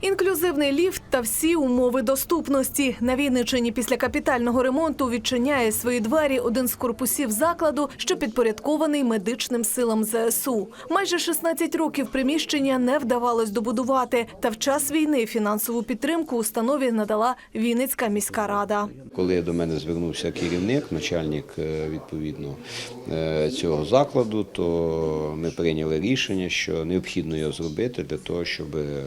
Інклюзивний ліфт та всі умови доступності на Вінниччині після капітального ремонту відчиняє свої двері один з корпусів закладу, що підпорядкований медичним силам ЗСУ. Майже 16 років приміщення не вдавалось добудувати. Та в час війни фінансову підтримку установі надала Вінницька міська рада. Коли до мене звернувся керівник, начальник е, відповідно е, цього закладу, то ми прийняли рішення, що необхідно його зробити для того, щоб е,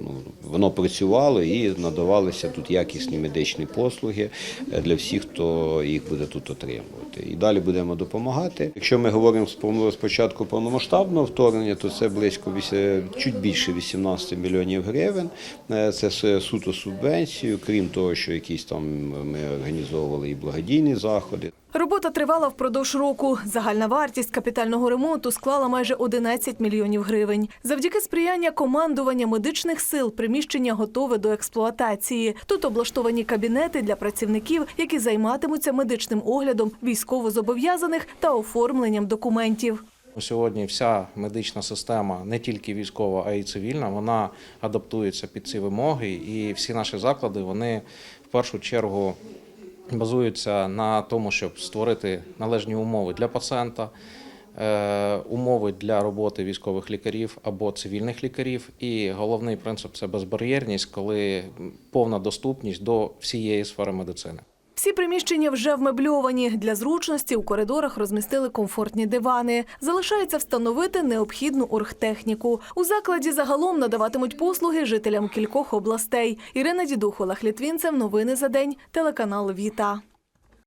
ну, воно працювало і надавалися тут якісні медичні послуги е, для всіх, хто їх буде тут отримувати. І далі будемо допомагати. Якщо ми говоримо з спочатку повномасштабного вторгнення, то це близько віся- чуть більше 18 мільйонів гривень. Е, Це суто субвенцію, крім того, що якісь там ми організовували і благодійні заходи. Робота тривала впродовж року. Загальна вартість капітального ремонту склала майже 11 мільйонів гривень. Завдяки сприяння командування медичних сил приміщення готове до експлуатації. Тут облаштовані кабінети для працівників, які займатимуться медичним оглядом військовозобов'язаних та оформленням документів. Сьогодні вся медична система, не тільки військова, а й цивільна, вона адаптується під ці вимоги, і всі наші заклади вони в першу чергу базуються на тому, щоб створити належні умови для пацієнта, е, умови для роботи військових лікарів або цивільних лікарів. І головний принцип це безбар'єрність, коли повна доступність до всієї сфери медицини. Всі приміщення вже вмебльовані. Для зручності у коридорах розмістили комфортні дивани. Залишається встановити необхідну оргтехніку. У закладі загалом надаватимуть послуги жителям кількох областей. Ірина Дідух, Олег Літвінцев. Новини за день. Телеканал Віта.